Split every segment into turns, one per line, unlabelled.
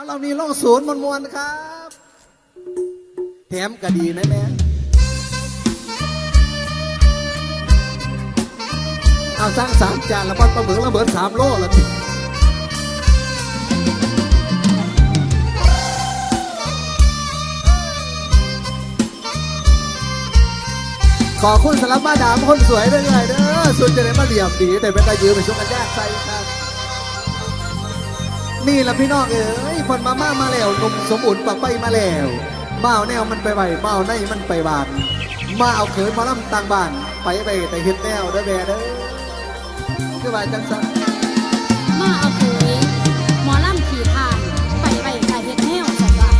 เอาเรานี่ล่องศูนย์มวนๆครับ แถมก็ดีนะแม่เอาสร้างสามจานแล้วปัดปลาหมึกระเบิดสามโลแล้วติขอคุณสำหรับมาดามคนสวยด้วยเลยเด้อส่วนจะได้มาเหลี่ยมดีแต่เป็นตายืมไปช่วงกันแยกใจครับ นี่แหละพี่น้องเอ้ยคนมาม่ามาแล้วหนุ่มสมบูรณ์ปักไปมาแล้วมาเอาแนวมันไปไหวมาเอาในมันไปบาน มาเอาเขินมาล่ำต่างบ้าน ไปไปแต่เห็ดแนวเด้อแบเด้อคือว่าจังสัน
มาเอาเคยหมอลำขี่ทานไปไปกาเฮ็ดแนวสันว่า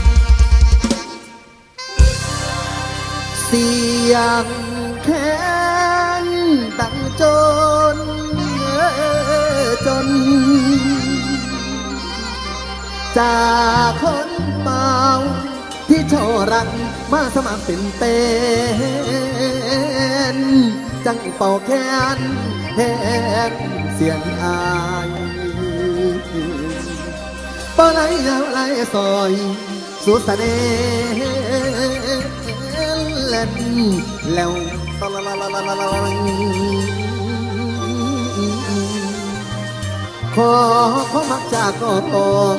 เสียงแค้นดังจนจน จากคนเมาที่โชรักมาสมัครเป็นเป็นจังเป่าแค้นแหนเสียงอายปลาไหลยาวไหลซอยสุดเสนเล่นแล้วตะละละละละละละขอขอมักจากกอง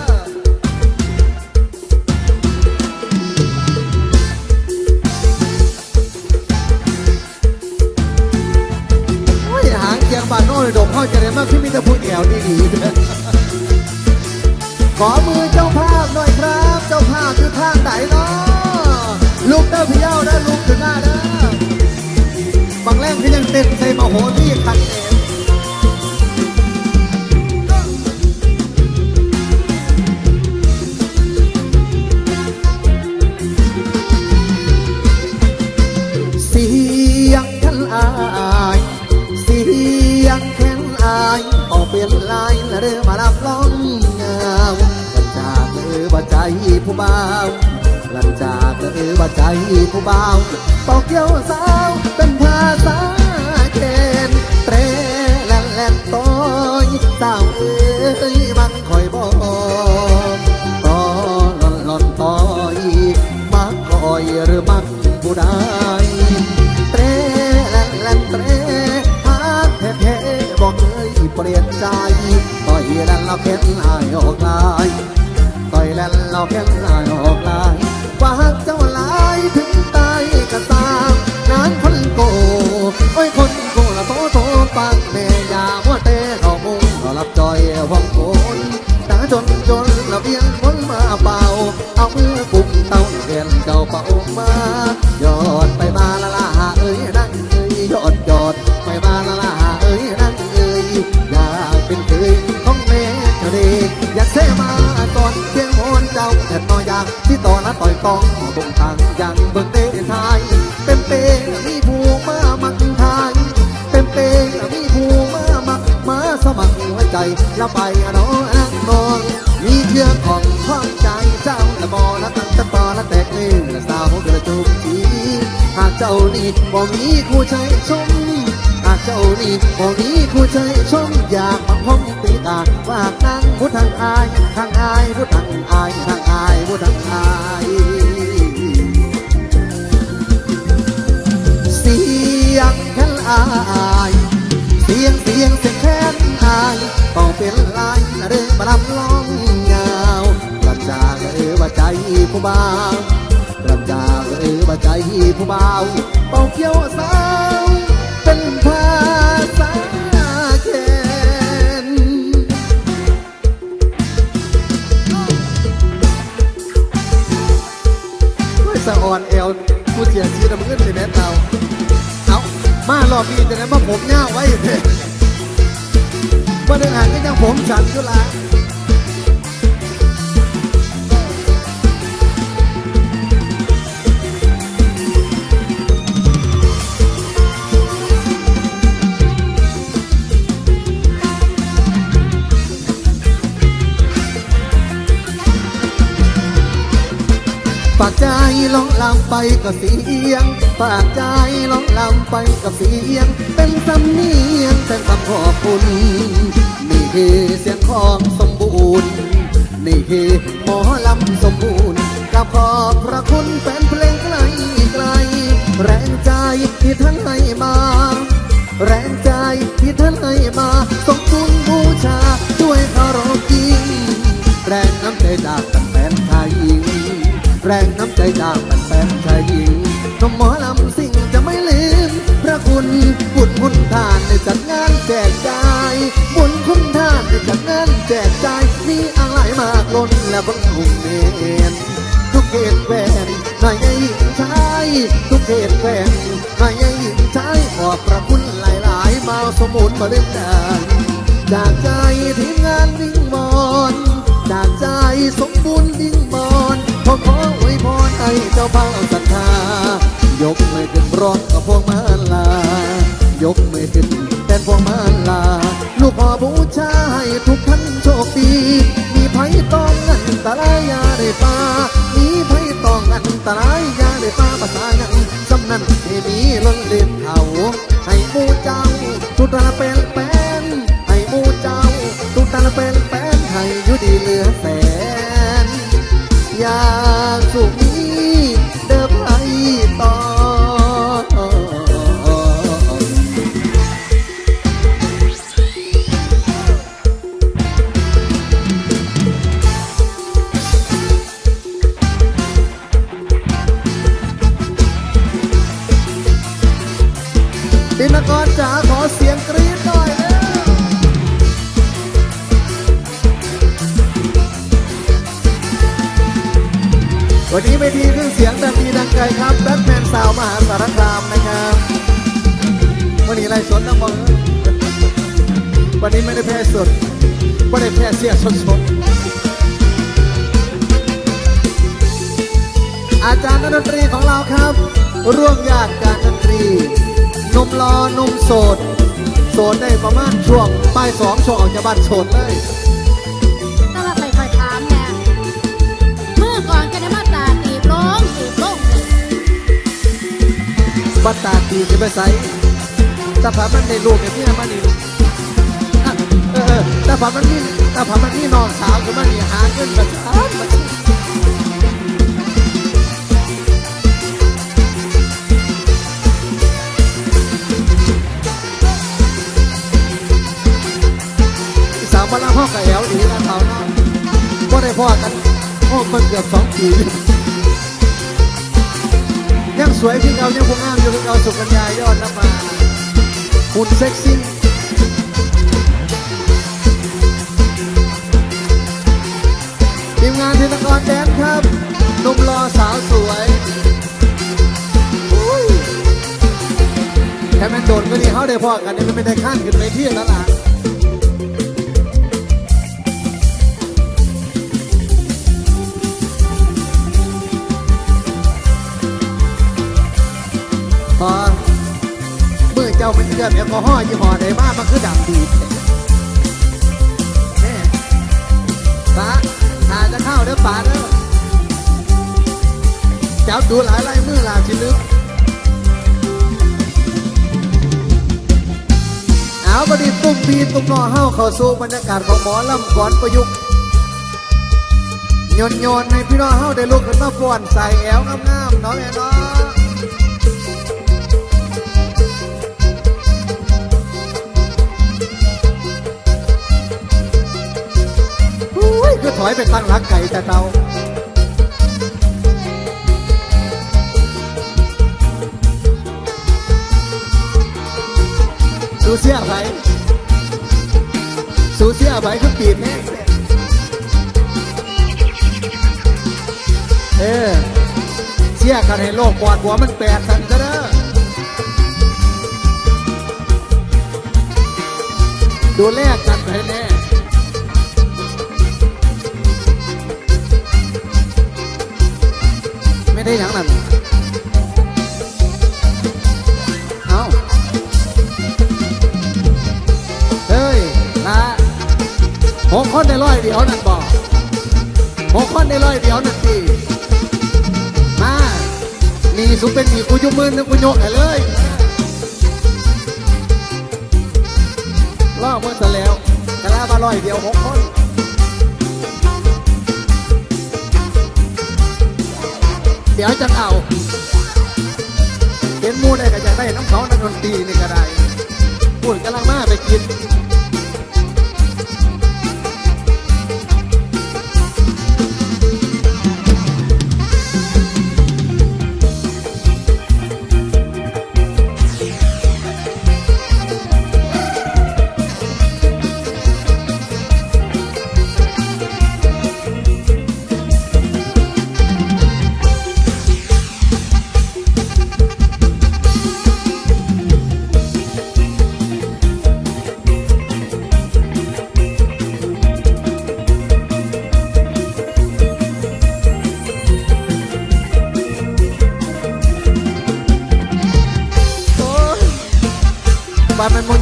บานน้อยดมเข้าใจเลยมากที่มีแต่พูดแอวดีๆขอมือเจ้าภาพหน่อยครับ เจ้าภาพอยู่ทางไหนเนาะลูกเด้อพี่เย้าเด้อลูกถึงหน้าเด้อ บางแรกที่ยังเต้นใส่มาโหนี่คันเอง ผู้บ่าวลันจากเออว่าใจผู้บ่าวเป่าเกี่ยวสาวเป็นภาษา มาเป่าเอา เจ้านี่บ่มีคู่ใจชมหากเจ้านี่บ่มีคู่ใจชมอยากมาห้องตีตาว่าหากนั่งผู้ทางอายทางอายผู้ทางอายทางอายผู้ทางอายเสียงแค้นอายเสียงเสียงเสียงแค้นอายต้องเป็นลายเรื่องประดับร้องเงาประจาเออว่าใจผู้บ่าว เออว่าใจผู้บ่าวเป่าเกี่ยวสาวเป็นภาษาแคนด้วยสะอ่อนเอวกูเสียชีวิตมึงขึ้นในแม่เตาเอามารอบนี้จะได้นมาผมเงาไว้เถอะมาเดินหางก็ยังผมฉันอยู่ละ ปากใจร้องลำไปกับเสียง ปากใจร้องลำไปกับเสียง เป็นสำเนียงเป็นคำขอบคุณ นี่คือเสียงของสมบูรณ์ นี่คือหมอลำสมบูรณ์กับขอบพระคุณแฟนเพลงไกลไกล แรงใจที่ท่านให้มา แรงใจที่ท่านให้มาสมบุญบู แรงน้ำใจจากกันแฟนชายหญิงน้องหมอลำสิ่งจะไม่ลืม พระคุณบุญคุณทานในจัดงานแจกจ่ายบุญคุณทานในจัดงานแจกจ่ายมีอะไรมากล้นและบังคุมเมนทุกเขตแฟนนายหญิงชายทุกเขตแฟนนายหญิงชายขอบพระคุณหลายๆมาสมุนมาเล่นกันจากใจทีมงานวิ่งบอลจากใจสมบูรณ์วิ่งบอล อขออวยพรให้เจ้าบ่าวศรัทธายกไมือขึ้นร้องกับพวงมาลายกไมือขึ้นแทนพวงมาลา ลูกขอบูชาให้ทุกท่านโชคดี มีไผ่ต้องอันตรายยาได้ปามีไผ่ต้องอันตรายยาได้ปาภาษาหยังสำนันให้มีล้นเล่นเขาให้หมูเจ้าทุกตาเป็น ๆอาจารย์นักดนตรีของเราครับ ร่วมญาติการดนตรีหนมรอหนุ่มโสด โสดได้ประมาณช่วงปลายสองช่วงออกจากบ้านโสดเลย
แต่ว่าไปคอยถามแน่เมื่อก่อนก็ได้มาตาตีบร้องตีบร้อง
บัตตาตีจะไปใส่ตาผามันในลูกเนี่ยพี่มันนี่อะเออเออตาผามันนี่ตาผามันนี่น้องสาวคือมันนี่หาเงินมาช้ามาช้ ห้องกับแลดีนะเขาเนาะก็ได้พ่อกันพ่อมันเกือบสองปียังสวยที่เรายังคงงามอยู่ที่เราสุกัญญายอดน้ำมาหุ่นเซ็กซี่ทีมงานเทนกรแดนครับนุ่มรอสาวสวยอุ้ยแค่แม่นโดนก็ดีเขาได้พอกันนี่มันไม่ได้ขั้นขึ้นไปที่แล้วล่ะ เจ้าเป็นเกือบแอลกอฮอล์ยี่ห้อใดมามันคือดับดีดแน่ป้าหาจะเข้าเด้อป้าเด้อจับดูหลายลายมือหลายชิลึกเอาบดีตุ้มปีตุ้มนอเฮาเข้าสู่บรรยากาศของหมอลำก่อนประยุกต์โยนโยนให้พี่น้องเฮาได้ลุกขึ้นมาฟ้อนใส่แอวงามๆเนาะแม่เนาะอุ้ย คือถอยไปตั้งหลักไก่แต่เตาสูเสียไปสูเสียไปคือปีดแม่เออ เสียกันให้โลกปอดหัวมันแปดสันซะเด้อดูแลกันให้แน่ ได้ยังนั่นเอาเฮ้ยนะหกคนในร้อยเดียวนั่นบอกหกคนในร้อยเดียวนั่นดีสุเป็นหนีกูยุ่มือนึงกูโยกให้เลยล่อเมื่อซะแล้วกะลาบาลอยเดียวหกคน ดี๋ยวจะเอาเห็นมูได้ก็จะได้น้ำเขานักดนตรีนี่ก็ได้พูดกำลังมาไปกิน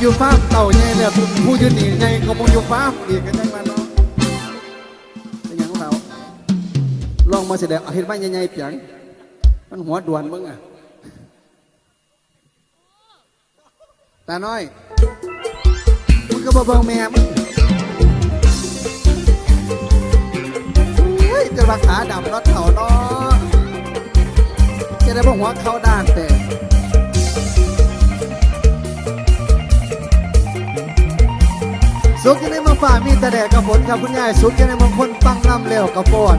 อยู่ฟ้าเต่าใหญ่เลยผู้ยืนหนีใหญ่ก็มองอยู่ฟ้าร์มอีกกันจังมันเนาะเป็นหยังของเราลองมาเสด็จเอาเห็นบ้านใหญ่ๆเปียงมันหัวด่วนมึงอะตาน้อยมึงก็บ่เบิ่งแม่มึงเฮ้ยจะรักษาดำรถเถ่าเนาะจะได้บ่หัวเขาด้านแต่ สุขยังในเมืองฝ่ามีแต่แดดกับฝนครับคุณยายสุขยังในเมืองคนปังลำเร็วกับฝน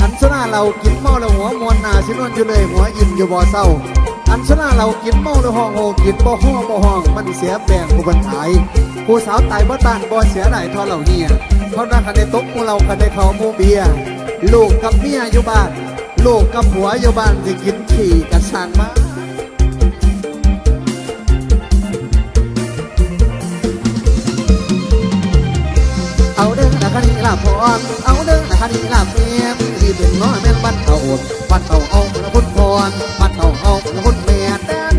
อันสนาเรากินเมาแล้วหัวมวนหนาสินวนอยู่เลยหัวยิ้มอยู่บ่เศร้า อันสนาเรากินเมาแล้วห้องโหกินบ่ห้องบ่ห้องมันเสียแปลงผู้บรรทายผู้สาวตายบ่ตานบ่เสียไหลทอเหล่าเฮียเพราะรักกันในตกหมูเรากันในเขาหมูเบียร์ลูกกับเมียอยู่บ้านลูกกับผัวอยู่บ้านสิกินขี่กันสร้างมา นี่ลาพรเอาเด้อนะคันนี่ลาเมียที่เป็นน้อยแม่นบ้านเต่าบ้านเอาเอาละคุณพรบ้านเอาเอาละคุณแม่แดน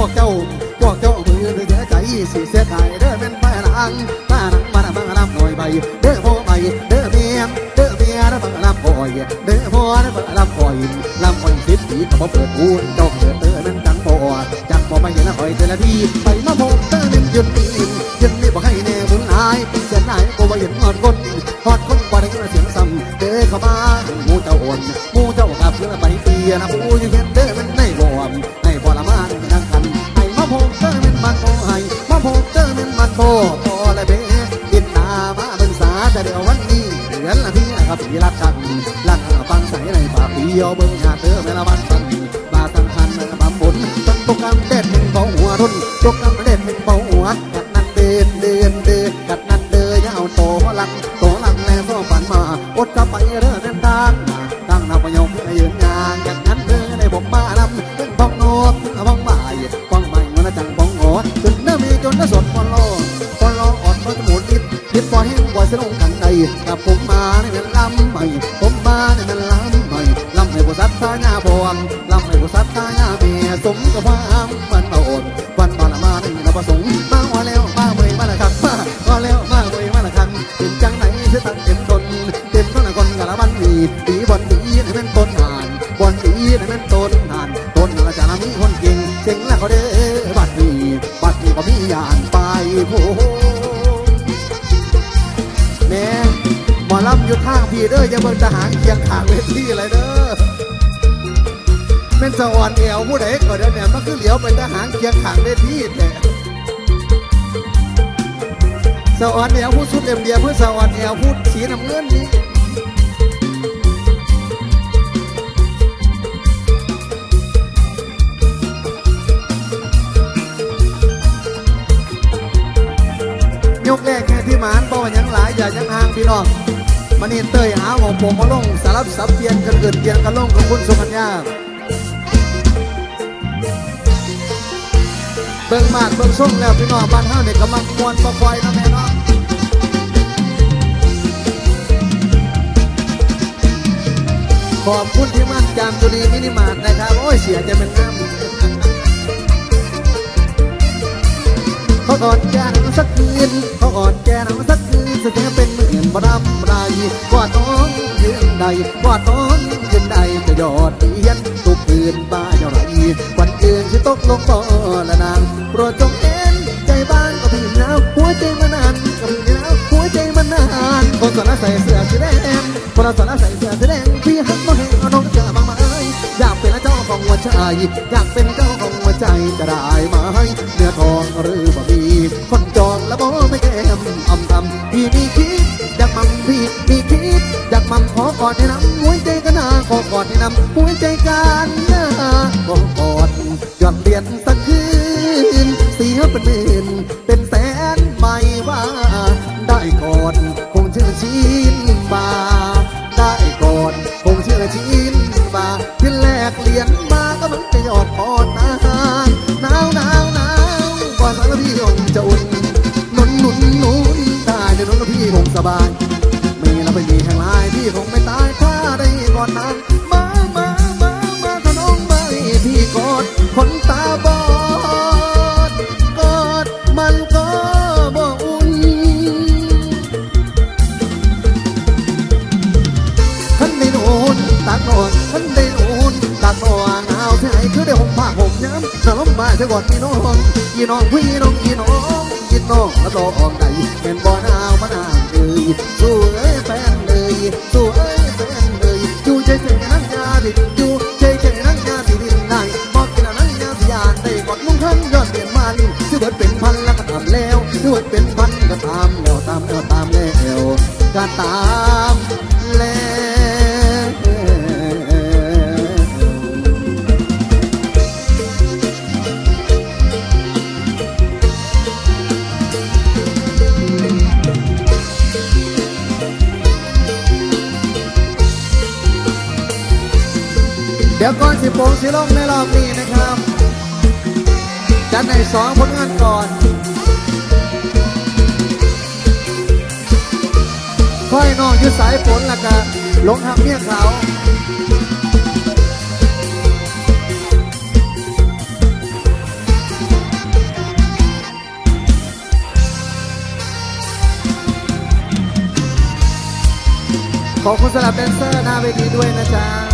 วกเจ้าพวกเจ้ามือเสียใจสิเสียใจเด้อเป็นไปนังป้านังมาบังลำหน่อยใบเด้อพ่อใบเด้อเมียเด้อเมียนะบังลำคอยเด้อพ่อนะบังลำคอยลำคอยสิบปีก็บ่เปิดพูนจอกเดือดเด้อนั้นจังบ่จังบ่มาเห็นละคอยแต่ละทีไปมาพบเด้อเป็นยืนปีนยืนนี่ พอละเบกินตามาเบิ่งสาแต่เดี๋ยววันนี้เดือนละที่นะครับพี่รักกันรักฟังใส่ในปากพี่เอาเบิ่งหาเธอแม่ละวันตันบาตังคันบำบุญต้นตกกำเด็ดเป็นเบาหัวทุนตกกำเด็ดเป็นเบาหัวกัดนั่นเดินเดินเดินกัดนั่น ล อนเอวผู้ใดก็เดี๋ยวเนี่ยมันคือเหลียวเป็นทหารเกียงขังได้ที่แต่สะออนเอวผู้สุดเอ็มเดียผู้สะออนเอวผู้สีน้ำเงินนี่ยกแรกแค่ที่หมานเพราะว่ายังหลายอย่ายังห่างพี่น้องมันนี่เตยหาของผมมาลงสารพัดสับเตียนกันเกิดเตียนกันลงของคุณสุกัญญา เบิ่งมากเบิ่งส่งแล้วพี่น้องบ้านเฮาเนี่ยกำลังมวนประควายนะแม่เนาะขอบคุณที่มั่นจามจุรีมินิมาร์ทนะครับ โอ้ยเสียใจเป็นน้ำเขากอดแกนสักคืนเขากอดแกนสักคืนแสดงเป็นหมื่นบรำไรกว่าต้นยืนใดกว่าต้นยืนใดจะยอดเทียนตุกคืนบ้าเท่าไรวันอื่นที่ ตกลงบ่อละนางโปรดจงเอ็นใจบ้านก็พี่แล้วหัวใจมานานก็พี่แล้วหัวใจมานานคนสารใส่เสื้อสีแดงคนสารใส่เสื้อสีแดงพี่หักมาให้เอน้องเจอบางไหมอยากเป็นเจ้าของหัวใจอยากเป็นเจ้าของหัวใจจะได้ไหมเนื้อทองหรือบ่มีคนจองแล้วบ่ไม่แก้มอำทำพี่มีคิดอยากมั่มพี่มีคิดอยากมั่มขอกอดให้น้ำหัวใจกันนาขอกอดให้น้ำหัวใจกัน แน้องพี่น้องพี่น้องพี่น้องรับรองได้เป็นบ่อหนาวมานาวเอ้ยสู้เอ้ยแฟนเลยสู้เอ้ยแฟนเลยอยู่ใจเฉยๆนั่งยาดิอยู่ใจเฉยๆนั่งยาสิดินได้บอกกินนั่งยาสิยานได้กอดนุ่งขันยอดเปลี่ยนมันสิเบิดเป็นพันแล้วก็ตามแล้วสิเบิดเป็นพันก็ตามแล้วตามแล้วตามแล้วก็ตาม เดี๋ยวก่อนสิโปงสิลงในรอบนี้นะครับ จัดในสองผลงานก่อนค่อยน้องยุดสายฝนละกะลงหักเมียเขาขอบคุณสำหรับแดนเซอร์หน้าเวทีด้วยนะจ๊ะ